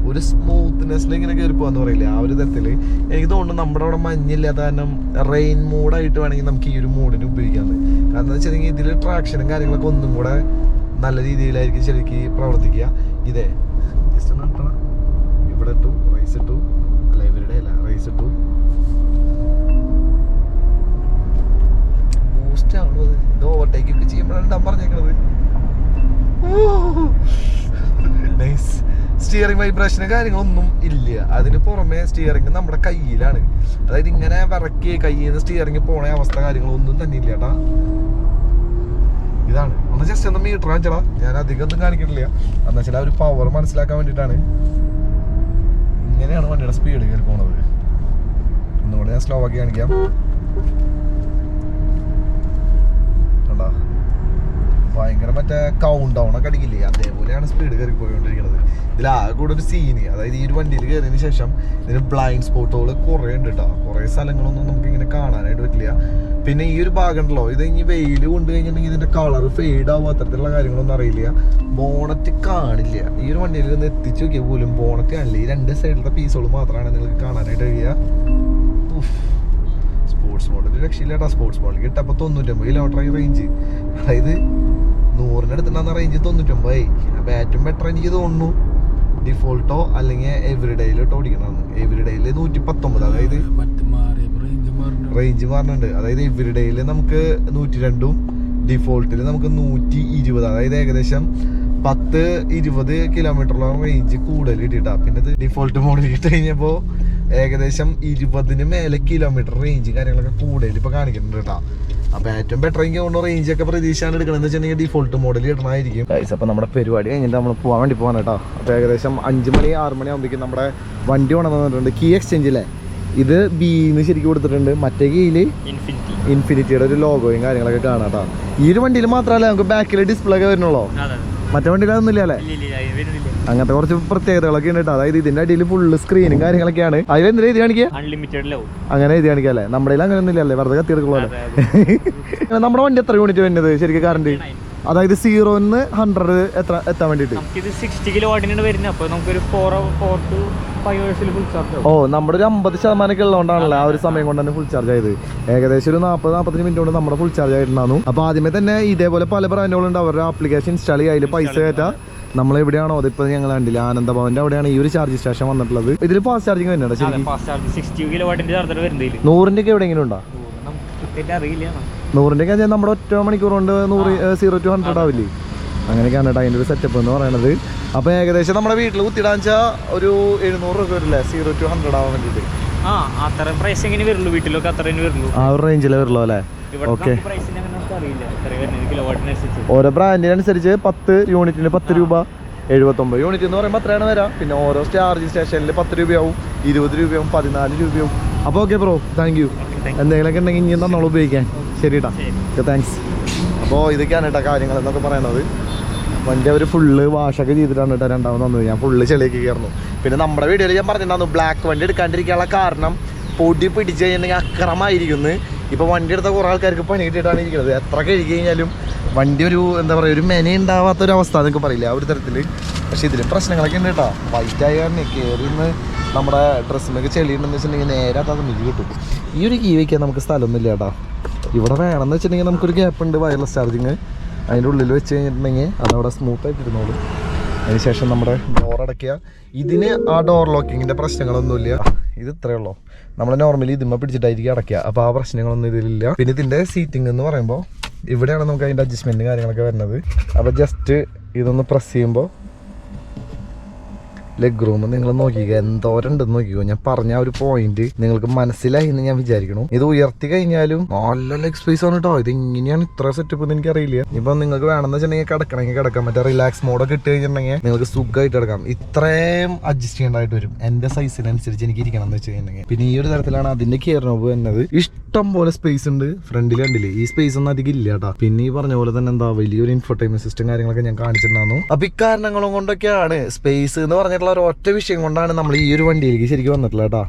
ഒരു സ്മൂത്ത്നെസ്സിൽ ഇങ്ങനെ കയറി പോകാന്ന് പറയില്ല ആ ഒരു തരത്തിൽ. എനിക്ക് തോന്നുന്നു നമ്മുടെ അവിടെ മഞ്ഞില്ലാത്ത കാരണം റെയിൻ മൂഡായിട്ട് വേണമെങ്കിൽ നമുക്ക് ഈ ഒരു മൂഡിന് ഉപയോഗിക്കാന്ന്. കാരണം എന്താ വെച്ചിട്ടുണ്ടെങ്കിൽ ഇതിൽ ട്രാക്ഷനും കാര്യങ്ങളൊക്കെ ഒന്നും കൂടെ നല്ല രീതിയിലായിരിക്കും ശരിക്കും പ്രവർത്തിക്കുക. ഇതേ ജസ്റ്റ്. ഇവിടെ ഇട്ടു റൈസ് ഇട്ടു. ഓവർ ഇത് ഓവർടേക്ക് ഒക്കെ ചെയ്യുമ്പോഴാണ് ഞാൻ പറഞ്ഞേക്കണത്. സ്റ്റിയറിംഗ് വൈബ്രേഷന് കാര്യങ്ങളൊന്നും ഇല്ല. അതിന് പുറമെ സ്റ്റിയറിംഗ് നമ്മുടെ കയ്യിലാണ്. അതായത് ഇങ്ങനെ വിറക്കി കയ്യിൽ നിന്ന് സ്റ്റിയറിംഗ് പോണ അവസ്ഥ കാര്യങ്ങളൊന്നും തന്നെ ഇല്ല കേട്ടാ ഇതാണ്. ഒന്ന് ജസ്റ്റ് ഒന്ന് മീറ്റർ കാണിച്ചടാ. ഞാൻ അധികം ഒന്നും കാണിക്കണില്ല. എന്ന് വെച്ചാൽ ആ ഒരു പവർ മനസ്സിലാക്കാൻ വേണ്ടിയിട്ടാണ് ഇങ്ങനെയാണ് വണ്ടിയുടെ സ്പീഡ് കയറി പോണത്. ഒന്നുകൂടെ ഞാൻ സ്ലോ ആക്കി കാണിക്കാം. കണ്ടാ? ഭയങ്കര മറ്റേ കൗണ്ട് ഡൗൺ ഒക്കെ അടിക്കില്ലേ? അതേപോലെയാണ് സ്പീഡ് കയറി പോയിക്കൊണ്ടിരിക്കുന്നത് ഇതിൽ ആകെ കൂടെ ഒരു സീന് അതായത് ഈ ഒരു വണ്ടിയിൽ കയറിയതിന് ശേഷം ഇതിന് ബ്ലൈൻഡ് സ്പോട്ടുകൾ കുറേ ഉണ്ട് കേട്ടോ കുറേ സ്ഥലങ്ങളൊന്നും നമുക്ക് ഇങ്ങനെ കാണാനായിട്ട് പറ്റില്ല. പിന്നെ ഈ ഒരു ഭാഗം ഉണ്ടല്ലോ ഇത് ഇനി വെയിൽ കൊണ്ട് കഴിഞ്ഞിട്ടുണ്ടെങ്കിൽ ഇതിന്റെ കളർ ഫെയ്ഡ് ആവും. അത്തരത്തിലുള്ള കാര്യങ്ങളൊന്നും അറിയില്ല. ബോണറ്റ് കാണില്ല. ഈ ഒരു വണ്ടിയിൽ നിന്ന് എത്തിച്ചു നോക്കിയാൽ പോലും ബോണറ്റ് കാണില്ല. ഈ രണ്ട് സൈഡിലത്തെ പീസുകൾ മാത്രമാണ് നിങ്ങൾക്ക് കാണാനായിട്ട് കഴിയുക. സ്പോർട്സ് മോഡൽ രക്ഷയില്ലാട്ടാ സ്പോർട്സ് മോഡൽ കിട്ടപ്പോൾ തൊണ്ണൂറ്റൊമ്പത് കിലോമീറ്റർ റേഞ്ച് അതായത് നൂറിനടുത്തുണ്ടാകുന്ന റേഞ്ച് തൊണ്ണൂറ്റൊമ്പതായി അപ്പോൾ ഏറ്റവും ബെറ്റർ എനിക്ക് തോന്നുന്നു ഡിഫോൾട്ടോ അല്ലെങ്കിൽ എവറി ഡേയിലോട്ട് ഓടിക്കണമെന്ന് എവറി ഡേയിൽ നൂറ്റി പത്തൊമ്പത് അതായത് റേഞ്ച് മാറുന്നുണ്ട് അതായത് എവറി ഡേയിൽ നമുക്ക് നൂറ്റി രണ്ടും ഡിഫോൾട്ടിൽ നമുക്ക് നൂറ്റി ഇരുപത് അതായത് ഏകദേശം പത്ത് ഇരുപത് കിലോമീറ്ററോളം റേഞ്ച് കൂടുതൽ കിട്ടിയിട്ടാണ് പിന്നെ ഡിഫോൾട്ട് മോഡിൽ കിട്ടി കഴിഞ്ഞപ്പോൾ ഏകദേശം ഇരുപതിന് മേലെ കിലോമീറ്റർ റേഞ്ച് കാര്യങ്ങളൊക്കെ കൂടുതൽ ഇപ്പൊ കാണിക്കുന്നുണ്ട് കേട്ടോ. അപ്പൊ ഏറ്റവും ബെറ്റർ എനിക്ക് കൊണ്ട് റേഞ്ച് ഒക്കെ പ്രതീക്ഷയാണ് എടുക്കണമെന്ന് വെച്ചിട്ടുണ്ടെങ്കിൽ ഡിഫോൾട്ട് മോഡൽ ഇടണമായിരിക്കും. അപ്പൊ നമ്മുടെ പരിപാടി കഴിഞ്ഞിട്ട് നമ്മൾ പോകാൻ വേണ്ടി പോകാൻ കേട്ടോ. അപ്പൊ ഏകദേശം അഞ്ച് മണി ആറ് മണി ആകുമ്പോഴേക്കും നമ്മുടെ വണ്ടി കൊണ്ടുവന്നിട്ടുണ്ട്. കീ എക്സ്ചേഞ്ച് അല്ലേ? ഇത് ബീന്ന് ശരിക്കും കൊടുത്തിട്ടുണ്ട്. മറ്റേ കീയിൽ ഇൻഫിനിറ്റി ഇൻഫിനിറ്റിയുടെ ഒരു ലോഗോയും കാര്യങ്ങളൊക്കെ കാണാം കേട്ടോ. ഈ ഒരു വണ്ടിയിൽ മാത്രമല്ല നമുക്ക് ബാക്കിൽ ഡിസ്പ്ലേ ഒക്കെ വരുന്നുള്ളൂ? അതെ. മറ്റേ വണ്ടിയിലൊന്നും ഇല്ല അല്ലേ ഇത് അങ്ങനത്തെ കുറച്ച് പ്രത്യേകതകളൊക്കെ ഉണ്ട് കേട്ടോ. അതായത് ഇതിന്റെ അടിയിൽ ഫുള്ള് സ്ക്രീനും കാര്യങ്ങളൊക്കെയാണ്. അതിലെന്തിനാ എഴുതി കാണിക്കുക? അങ്ങനെ എഴുതി കാണിക്കുക അല്ലേ? നമ്മുടെ അങ്ങനെ ഒന്നുമില്ല അല്ലേ? വെറുതെ കത്തിയെടുക്കുള്ളൂ [LAUGHS] നമ്മുടെ വണ്ടി എത്ര യൂണിറ്റ് വരുന്നത് ശരിക്കും കറണ്ട് അതായത് സീറോ സീറോന്ന് ഹൺഡ്രഡ് എത്ര എത്താൻ വേണ്ടിയിട്ട്. നമുക്കിത് സിക്സ്റ്റി കിലോ വാട്ടിനാണ് വരുന്നത്. അപ്പോൾ നമുക്കൊരു ഫോർ ഫോർ ടു ഫൈവ് ഹവേഴ്സിൽ ഫുൾ ചാർജ് ഓ നമ്മുടെ ഒരു അമ്പത് ശതമാനമൊക്കെ ഉള്ളതുകൊണ്ടാണല്ലോ ആ ഒരു സമയം കൊണ്ട് തന്നെ ഫുൾ ചാർജ് ആയത്. ഏകദേശം ഒരു നാൽപ്പത് നാൽപ്പത്തഞ്ച് മിനിറ്റ് കൊണ്ട് നമ്മുടെ ഫുൾ ചാർജ് ആയിട്ടുണ്ടായിരുന്നു അപ്പോൾ ആദ്യമേ തന്നെ ഇതേപോലെ പല ബ്രാൻഡുകളുണ്ട്. അവരുടെ ആപ്ലിക്കേഷൻ ഇൻസ്റ്റാൾ ചെയ്യുക അതിൽ പൈസ കയറ്റാം. നമ്മൾ എവിടെയാണോ അതിപ്പോ ഞങ്ങൾ കണ്ടില്ല ആനന്ദഭവന്റെ അവിടെയാണ് ഈ ഒരു ചാർജ് സ്റ്റേഷൻ വന്നിട്ടുള്ളത്. ഇതിൽ ഫാസ്റ്റ് ചാർജിങ് തന്നെയാണ് നൂറിന്റെ ഒക്കെ എവിടെയെങ്കിലും ഉണ്ടോ? അറിയില്ല. നൂറിന്റെ ചെയ്യാൻ നമ്മുടെ ഒറ്റ മണിക്കൂർ കൊണ്ട് നൂറ് സീറോ ടു ഹൺഡ്രഡ് ആവില്ലേ? അങ്ങനെയൊക്കെയാണ് കേട്ടോ അതിന്റെ ഒരു സെറ്റപ്പ് എന്ന് പറയുന്നത് അപ്പോൾ ഏകദേശം നമ്മുടെ വീട്ടിൽ കുത്തിയിടാൻ വെച്ചാൽ ഒരു എഴുന്നൂറ് രൂപ വരില്ലേ സീറോ ടു ഹൺഡ്രഡ് ആവാൻ വേണ്ടിയിട്ട്. ആ അത്ര പ്രൈസ് എങ്ങനെ വരുള്ളൂ? വീട്ടിലൊക്കെ അത്രയും വരുള്ളൂ. ആ ഒരു റേഞ്ചിൽ വരുള്ളൂ അല്ലേ? ഇവിടെ ഓക്കെ പ്രൈസിന് അങ്ങനെ നമുക്ക് അറിയില്ല. എത്ര വരുന്നത് കിലോ ഓരോ ബ്രാൻഡിനനുസരിച്ച് പത്ത് യൂണിറ്റിന് പത്ത് രൂപ എഴുപത്തൊമ്പത് യൂണിറ്റ് എന്ന് പറയുമ്പോൾ അത്രയാണ് വരാം. പിന്നെ ഓരോ ചാർജ് സ്റ്റേഷനിൽ പത്ത് രൂപയാവും ഇരുപത് രൂപയാവും പതിനാല് രൂപയാവും. അപ്പോൾ ഓക്കെ ബ്രോ താങ്ക് യു എന്തെങ്കിലുമൊക്കെ ഉണ്ടെങ്കിൽ ഇനി നമ്മൾ ഉപയോഗിക്കാൻ? ശരി. ഓക്കെ താങ്ക്സ് അപ്പോൾ ഇതൊക്കെയാണ് കേട്ടോ കാര്യങ്ങൾ എന്നൊക്കെ പറയുന്നത്. വണ്ടി അവർ ഫുള്ള് വാഷൊക്കെ ചെയ്തിട്ടാണ് കേട്ടോ രണ്ടാമത് വന്നത്. ഞാൻ ഫുള്ള് ചെളിയൊക്കെ കയറുന്നു. പിന്നെ നമ്മുടെ വീഡിയോയിൽ ഞാൻ പറഞ്ഞിട്ടുണ്ടായിരുന്നു ബ്ലാക്ക് വണ്ടി എടുക്കാണ്ടിരിക്കാനുള്ള കാരണം പൊടി പിടിച്ച് കഴിഞ്ഞിട്ടുണ്ടെങ്കിൽ അക്രമമായിരിക്കുന്നു. ഇപ്പോൾ വണ്ടി എടുത്ത കുറേ ആൾക്കാർക്ക് പണി കിട്ടിയിട്ടാണ് ഇരിക്കുന്നത്. എത്ര കഴുകി കഴിഞ്ഞാലും വണ്ടി ഒരു എന്താ പറയുക ഒരു മെന ഉണ്ടാവാത്ത ഒരു അവസ്ഥ എന്നൊക്കെ പറയില്ല ആ ഒരു തരത്തിൽ പക്ഷേ ഇതിൽ പ്രശ്നങ്ങളൊക്കെ ഉണ്ട് കേട്ടോ. വൈറ്റ് ആയ കാരണം കയറി നമ്മുടെ ഡ്രസ്സിനൊക്കെ ചെളിയുണ്ടെന്ന് വെച്ചിട്ടുണ്ടെങ്കിൽ നേരെ അത് മിതി കിട്ടും. ഈ ഒരു കീ വയ്ക്കാൻ നമുക്ക് സ്ഥലമൊന്നുമില്ല കേട്ടോ. ഇവിടെ വേണമെന്ന് വെച്ചിട്ടുണ്ടെങ്കിൽ നമുക്കൊരു ഗ്യാപ്പ് ഉണ്ട് വയർലെസ് ചാർജിങ് അതിന്റെ ഉള്ളിൽ വെച്ച് കഴിഞ്ഞിട്ടുണ്ടെങ്കിൽ അതവിടെ സ്മൂത്ത് ആയിട്ട് അതിനുശേഷം നമ്മുടെ ഡോർ അടയ്ക്കുക. ഇതിന് ആ ഡോർ ലോക്കിങ്ങിന്റെ പ്രശ്നങ്ങളൊന്നുമില്ല. ഇത് ഇത്രയേ ഉള്ളൂ. നമ്മൾ നോർമലി ഇതിമ്മ പിടിച്ചിട്ടായിരിക്കും അടയ്ക്കുക. അപ്പോൾ ആ പ്രശ്നങ്ങളൊന്നും ഇതിലില്ല. പിന്നെ ഇതിന്റെ സീറ്റിംഗ് എന്ന് പറയുമ്പോൾ ഇവിടെയാണ് നമുക്ക് അതിന്റെ അഡ്ജസ്റ്റ്മെന്റ് കാര്യങ്ങളൊക്കെ വരുന്നത്. അപ്പോൾ ജസ്റ്റ് ഇതൊന്ന് പ്രസ് ചെയ്യുമ്പോൾ ലെഗ് റൂം നിങ്ങൾ നോക്കിക്കുക എന്തോരണ്ടെന്ന് നോക്കിക്കോ. ഞാൻ പറഞ്ഞ ഒരു പോയിന്റ് നിങ്ങൾക്ക് മനസ്സിലായി എന്ന് ഞാൻ വിചാരിക്കണു ഇത് ഉയർത്തി കഴിഞ്ഞാലും നല്ല ലെഗ് സ്പേസ് ആണ് കേട്ടോ ഇത് ഇങ്ങനെയാണ് ഇത്ര സെറ്റപ്പ് എന്ന് എനിക്കറിയില്ല. ഇപ്പൊ നിങ്ങൾക്ക് വേണമെന്ന് വെച്ചിട്ടുണ്ടെങ്കിൽ കിടക്കണമെങ്കിൽ കിടക്കാം. മറ്റേ റിലാക്സ് മോഡൊക്കെ ഇട്ട് കഴിഞ്ഞിട്ടുണ്ടെങ്കിൽ നിങ്ങൾക്ക് സുഖമായിട്ട് കിടക്കാം. ഇത്രയും അഡ്ജസ്റ്റ് ചെയ്യേണ്ടതായിട്ട് വരും. എന്റെ സൈസിനനുസരിച്ച് എനിക്ക് ഇരിക്കണം എന്ന് വെച്ച് പിന്നെ ഈ ഒരു തരത്തിലാണ് അതിന്റെ കെയർ നോബ് എന്നത് ഇഷ്ടം പോലെ സ്പേസ് ഉണ്ട് ഫ്രണ്ടിൽ കണ്ടില്ലേ? ഈ സ്പേസ് ഒന്നും അധികം ഇല്ല കേട്ടോ പിന്നെ ഈ പറഞ്ഞ പോലെ തന്നെ എന്താ വലിയൊരു ഇൻഫർടൈൻമെന്റ് സിസ്റ്റം കാര്യങ്ങളൊക്കെ ഞാൻ കാണിച്ചിട്ടുണ്ടായിരുന്നു. അപ്പൊ ഇക്കാരണങ്ങളും കൊണ്ടൊക്കെയാണ് സ്പേസ് എന്ന് പറഞ്ഞിട്ടുള്ള ഒരു ഒറ്റ വിഷയം കൊണ്ടാണ് നമ്മൾ ഈ ഒരു വണ്ടിയിലേക്ക് ശരിക്കും വന്നിട്ടുള്ളത് കേട്ടോ.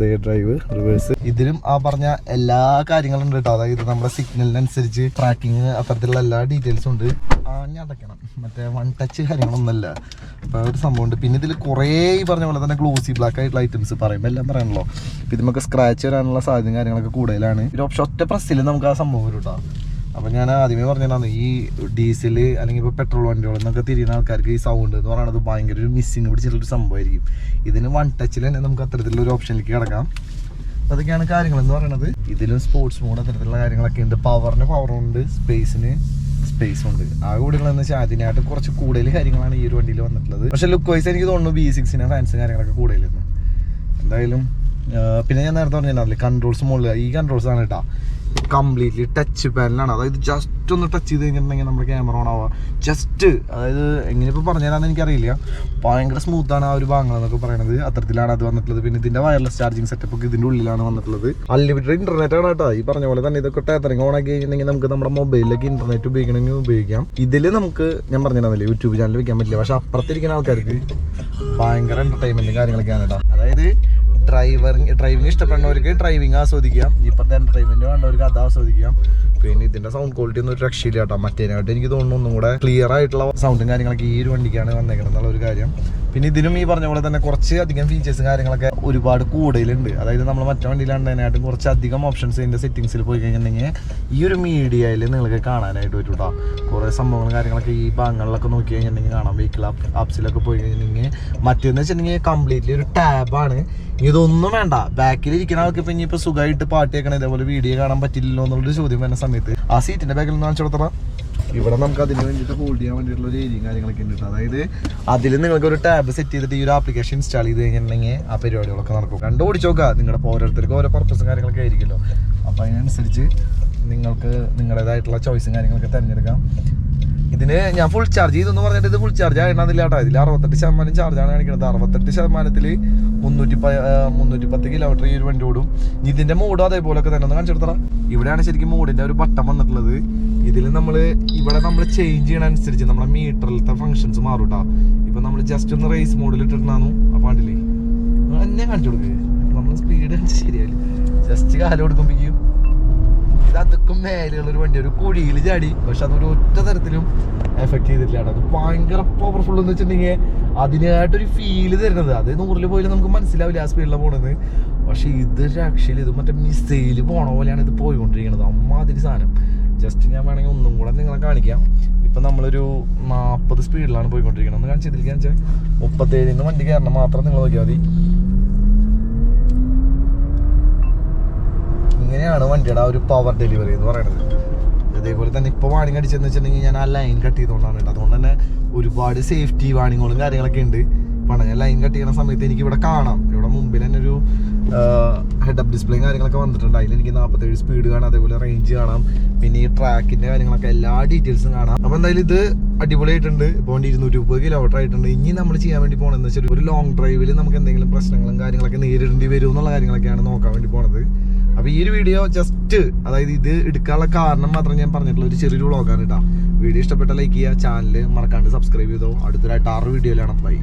ഡേ ഡ്രൈവ് റിവേഴ്സ് ഇതിലും ആ പറഞ്ഞ എല്ലാ കാര്യങ്ങളും ഉണ്ട് കേട്ടോ. അതായത് നമ്മുടെ സിഗ്നലിനനുസരിച്ച് ട്രാക്കിങ് അത്തരത്തിലുള്ള എല്ലാ ഡീറ്റെയിൽസും ഉണ്ട്. ആ ഞാൻ അടയ്ക്കണം. മറ്റേ വൺ ടച്ച് കാര്യങ്ങളൊന്നുമല്ല. അപ്പോൾ ഒരു സംഭവം ഉണ്ട്. പിന്നെ ഇതിൽ കുറേ ഈ പറഞ്ഞ പോലെ തന്നെ ഗ്ലോസി ബ്ലാക്ക് ആയിട്ടുള്ള ഐറ്റംസ് പറയുമ്പോൾ എല്ലാം പറയണല്ലോ ഇപ്പൊ നമുക്ക് സ്ക്രാച്ച് വരാനുള്ള സാധ്യതയും കാര്യങ്ങളൊക്കെ കൂടുതലാണ്. ഒരു ഒറ്റ പ്രസ്സിൽ നമുക്ക് ആ സംഭവം വരും കേട്ടോ. അപ്പം ഞാൻ ആദ്യമേ പറഞ്ഞതാണ് ഈ ഡീസൽ അല്ലെങ്കിൽ ഇപ്പോൾ പെട്രോൾ വണ്ടികൾ എന്നൊക്കെ തിരിയുന്ന ആൾക്കാർക്ക് ഈ സൗണ്ട് എന്ന് പറയുന്നത് ഭയങ്കര ഒരു മിസ്സിങ് പിടിച്ചിട്ടുള്ളൊരു സംഭവമായിരിക്കും. ഇതിന് വൺ ടച്ചിൽ തന്നെ നമുക്ക് അത്തരത്തിലുള്ള ഓപ്ഷനിലേക്ക് കിടക്കാം. അതൊക്കെയാണ് കാര്യങ്ങൾ എന്ന് പറയുന്നത് ഇതിലും സ്പോർട്സ് മോഡ് അത്തരത്തിലുള്ള കാര്യങ്ങളൊക്കെ ഉണ്ട്. പവറിന് പവറുണ്ട് സ്പേസിന് സ്പേസ് ഉണ്ട്. ആ കൂടുതലെന്ന് വെച്ചാൽ അതിനായിട്ട് കുറച്ച് കൂടുതൽ കാര്യങ്ങളാണ് ഈ ഒരു വണ്ടിയിൽ വന്നിട്ടുള്ളത്. പക്ഷേ ലുക്ക് വൈസ് എനിക്ക് തോന്നുന്നു ബി സിക്സിന് ഫാൻസ് കാര്യങ്ങളൊക്കെ കൂടുതലായിരുന്നു. എന്തായാലും പിന്നെ ഞാൻ നേരത്തെ പറഞ്ഞിട്ടുണ്ടാവില്ലേ കൺട്രോൾസ് മുകളിൽ ഈ കൺട്രോൾസ് ആണ് കേട്ടോ കംപ്ലീറ്റ്ലി ടച്ച് പാനലാണ്. അതായത് ജസ്റ്റ് ഒന്ന് ടച്ച് ചെയ്ത് കഴിഞ്ഞിട്ടുണ്ടെങ്കിൽ നമ്മുടെ ക്യാമറ ഓൺ ആവുക. ജസ്റ്റ് അതായത് എങ്ങനെ ഇപ്പോൾ പറഞ്ഞുതരാമെന്ന് എനിക്കറിയില്ല. ഭയങ്കര സ്മൂത്താണ് ആ ഒരു ഭാഗങ്ങൾ എന്നൊക്കെ പറയുന്നത് അത്തരത്തിലാണ് അത് വന്നിട്ടുള്ളത്. പിന്നെ ഇതിന്റെ വയർലെസ് ചാർജിങ് സെറ്റപ്പ് ഒക്കെ ഇതിന്റെ ഉള്ളിലാണ് വന്നിട്ടുള്ളത്. അൺലിമിറ്റഡ് ഇന്റർനെറ്റ് ആണ് കേട്ടോ. ഈ പറഞ്ഞ പോലെ തന്നെ ഇതൊക്കെ ടേത്തറിങ് ഓൺ ആക്കി കഴിഞ്ഞിട്ടുണ്ടെങ്കിൽ നമുക്ക് നമ്മുടെ മൊബൈലിലേക്ക് ഇന്റർനെറ്റ് ഉപയോഗിക്കണമെങ്കിൽ ഉപയോഗിക്കാം. ഇതിൽ നമുക്ക് ഞാൻ പറഞ്ഞിട്ടുണ്ടാവില്ലേ യൂട്യൂബ് ചാനൽ വെക്കാൻ പറ്റില്ല. പക്ഷെ അപ്പുറത്തിരിക്കുന്ന ആൾക്കാർക്ക് ഭയങ്കര എന്റർടൈൻമെന്റും കാര്യങ്ങളൊക്കെയാണ് കേട്ടോ. അതായത് ഡ്രൈവറിങ് ഡ്രൈവിങ് ഇഷ്ടപ്പെടുന്നവർക്ക് ഡ്രൈവിങ് ആസ്വദിക്കാം. ഇപ്പോഴത്തെ എന്റർടൈൻമെന്റ് വേണ്ടവർക്ക് അത് ആസ്വദിക്കാം. പിന്നെ ഇതിന്റെ സൗണ്ട് ക്വാളിറ്റി ഒന്നും ഒരു രക്ഷയില്ല കേട്ടോ. മറ്റേനായിട്ട് എനിക്ക് തോന്നുന്നു ഒന്നും കൂടെ ക്ലിയർ ആയിട്ടുള്ള സൗണ്ടും കാര്യങ്ങളൊക്കെ ഈ ഒരു വണ്ടിക്കാണ് വന്നേക്കുന്നത് എന്നുള്ള ഒരു കാര്യം. പിന്നെ ഇതിനും ഈ പറഞ്ഞ പോലെ തന്നെ കുറച്ച് അധികം ഫീച്ചേഴ്സും കാര്യങ്ങളൊക്കെ ഒരുപാട് കൂടുതലുണ്ട് അതായത് നമ്മൾ മറ്റേ വണ്ടിയിലാണ്ടതിനായിട്ടും കുറച്ച് അധികം ഓപ്ഷൻസ് ഇതിന്റെ സെറ്റിംഗ്സിൽ പോയി കഴിഞ്ഞിട്ടുണ്ടെങ്കിൽ ഈ ഒരു മീഡിയയിൽ നിങ്ങൾക്ക് കാണാനായിട്ട് പറ്റും കേട്ടോ കുറേ സംഭവങ്ങളും കാര്യങ്ങളൊക്കെ ഈ ഭാഗങ്ങളിലൊക്കെ നോക്കി കഴിഞ്ഞിട്ടുണ്ടെങ്കിൽ കാണാം. വെഹിക്കിൾ ആപ്സിലൊക്കെ പോയി കഴിഞ്ഞിട്ടുണ്ടെങ്കിൽ മറ്റേന്ന് വെച്ചിട്ടുണ്ടെങ്കിൽ കംപ്ലീറ്റ്ലി ഒരു ടാബാണ് ഇതൊന്നും വേണ്ട. ബാക്കിൽ ഇരിക്കുന്ന ആൾക്ക് ഇപ്പൊ ഇനിയിപ്പോൾ സുഖമായിട്ട് പാട്ട് കേൾക്കണം ഇതേപോലെ വീഡിയോ കാണാൻ പറ്റില്ലല്ലോ എന്നുള്ളൊരു ചോദ്യം വരുന്ന സമയത്ത് ആ സീറ്റിന്റെ ബാക്കിൽ നിന്ന് കാണിച്ചു ഇവിടെ നമുക്ക് അതിന് വേണ്ടിയിട്ട് ഹോൾഡ് ചെയ്യാൻ വേണ്ടിയിട്ടുള്ള ഒരു കാര്യങ്ങളൊക്കെ ഉണ്ട് അതായത് അതിൽ നിങ്ങൾക്ക് ഒരു ടാബ് സെറ്റ് ചെയ്തിട്ട് ഈ ഒരു ആപ്ലിക്കേഷൻ ഇൻസ്റ്റാൾ ചെയ്ത് കഴിഞ്ഞിട്ടുണ്ടെങ്കിൽ ആ പരിപാടികളൊക്കെ നടക്കും. കണ്ടു ഓടിച്ചു നോക്കുക. നിങ്ങളുടെ ഓരോരുത്തർക്കും ഓരോ പർപ്പസും കാര്യങ്ങളൊക്കെ ആയിരിക്കുമല്ലോ. അപ്പോൾ അതിനനുസരിച്ച് നിങ്ങൾക്ക് നിങ്ങളുടേതായിട്ടുള്ള ചോയ്സും കാര്യങ്ങളൊക്കെ തിരഞ്ഞെടുക്കാം. ഇതിന് ഞാൻ ഫുൾ ചാർജ് ചെയ്തെന്ന് പറഞ്ഞിട്ട് ഇത് ഫുൾ ചാർജ് ആയിരുന്നില്ല കേട്ടോ. ഇതിൽ അറുപത്തെട്ട് ശതമാനം ചാർജാണ് കാണിക്കുന്നത് അറുപത്തെട്ട് ശതമാനത്തിൽ മുന്നൂറ്റി ആ, മുന്നൂറ്റി പത്ത് കിലോമീറ്റർ ഈ ഒരു വണ്ടി ഓടും. ഇതിന്റെ മൂഡ് അതേപോലെ ഒക്കെ തന്നെ ഒന്ന് കാണിച്ചെടുത്തറ ഇവിടെയാണ് ശരിക്കും മൂഡിന്റെ ഒരു ബട്ടൺ വന്നിട്ടുള്ളത്. ഇതിൽ നമ്മൾ ഇവിടെ നമ്മൾ ചേഞ്ച് ചെയ്യണ അനുസരിച്ച് നമ്മുടെ മീറ്ററിലത്തെ ഫങ്ഷൻസ് മാറും കേട്ടോ ഇപ്പൊ നമ്മൾ ജസ്റ്റ് ഒന്ന് റേസ് മോഡിൽ ഇട്ടിട്ടാണു അപ്പൊ കണ്ടില്ലേ എന്നെ കാണിച്ചു കൊടുക്കുക നമ്മൾ സ്പീഡ് ശരിയായില്ല ജസ്റ്റ് കാലം കൊടുക്കുമ്പോഴേക്കും ഇത് അതൊക്കെ മേലെയുള്ള ഒരു വണ്ടി ഒരു കുഴിയിൽ ചാടി. പക്ഷെ അതൊരു ഒറ്റ തരത്തിലും എഫക്ട് ചെയ്തിട്ടില്ല അത് ഭയങ്കര പവർഫുൾ എന്ന് വെച്ചിട്ടുണ്ടെങ്കിൽ അതിനായിട്ടൊരു ഫീൽ തരുന്നത്. അത് നൂറിൽ പോയാലും നമുക്ക് മനസ്സിലാവില്ല ആ സ്പീഡിലാണ് പോണത്. പക്ഷെ ഇത് രക്ഷയിൽ ഇത് മറ്റേ മിസൈൽ പോണ പോലെയാണ് ഇത് പോയിക്കൊണ്ടിരിക്കുന്നത് അമ്മാതിരി സാധനം. ജസ്റ്റ് ഞാൻ വേണമെങ്കിൽ ഒന്നും കൂടെ നിങ്ങളെ കാണിക്കാം. ഇപ്പം നമ്മളൊരു നാൽപ്പത് സ്പീഡിലാണ് പോയിക്കൊണ്ടിരിക്കുന്നത് ഒന്ന് കാണിച്ചിരിക്കുക വെച്ചാൽ മുപ്പത്തേഴിന്ന് വണ്ടി കയറണം. മാത്രം നിങ്ങൾ നോക്കിയാൽ മതി. ഇങ്ങനെയാണ് വണ്ടിയുടെ ആ ഒരു പവർ ഡെലിവറി എന്ന് പറയുന്നത്. അതേപോലെ തന്നെ ഇപ്പോൾ വാണിംഗ് അടിച്ചെന്ന് വെച്ചിട്ടുണ്ടെങ്കിൽ ഞാൻ ആ ലൈൻ കട്ട് ചെയ്തുകൊണ്ടാണ് കേട്ടോ. അതുകൊണ്ട് തന്നെ ഒരുപാട് സേഫ്റ്റി വാണിങ്ങുകളും കാര്യങ്ങളൊക്കെ ഉണ്ട്. പണം ഞാൻ ലൈൻ കട്ട് ചെയ്യുന്ന സമയത്ത് എനിക്ക് ഇവിടെ കാണാം. ഇവിടെ മുമ്പിൽ തന്നെ ഒരു ഹെഡ് അപ്പ് ഡിസ്പ്ലേയും കാര്യങ്ങളൊക്കെ വന്നിട്ടുണ്ട്. അതിൽ എനിക്ക് നാൽപ്പത്തേഴ് സ്പീഡ് കാണാം. അതേപോലെ റേഞ്ച് കാണാം. പിന്നെ ഈ ട്രാക്കിന്റെ കാര്യങ്ങളൊക്കെ എല്ലാ ഡീറ്റെയിൽസും കാണാം. അപ്പോൾ എന്തായാലും ഇത് അടിപൊളിയായിട്ടുണ്ട്. ഇപ്പോൾ ഇരുന്നൂറ്റി മുപ്പത് കിലോമീറ്റർ ആയിട്ടുണ്ട്. ഇനി നമ്മൾ ചെയ്യാൻ വേണ്ടി പോകണമെന്ന് വെച്ചാൽ ഒരു ലോങ് ഡ്രൈവിൽ നമുക്ക് എന്തെങ്കിലും പ്രശ്നങ്ങളും കാര്യങ്ങളൊക്കെ നേരിടേണ്ടി വരും എന്നുള്ള കാര്യങ്ങളൊക്കെയാണ് നോക്കാൻ വേണ്ടി പോണത്. അപ്പൊ ഈ ഒരു വീഡിയോ ജസ്റ്റ് അതായത് ഇത് എടുക്കാനുള്ള കാരണം മാത്രം ഞാൻ പറഞ്ഞിട്ടുള്ള ഒരു ചെറിയൊരു വ്ളോഗാണ് കേട്ടോ വീഡിയോ ഇഷ്ടപ്പെട്ട ലൈക്ക് ചെയ്യുക ചാനൽ മറക്കാണ്ട് സബ്സ്ക്രൈബ് ചെയ്തോ. അടുത്തൊരായിട്ട് ആറ് വീഡിയോയിലാണ് ബൈ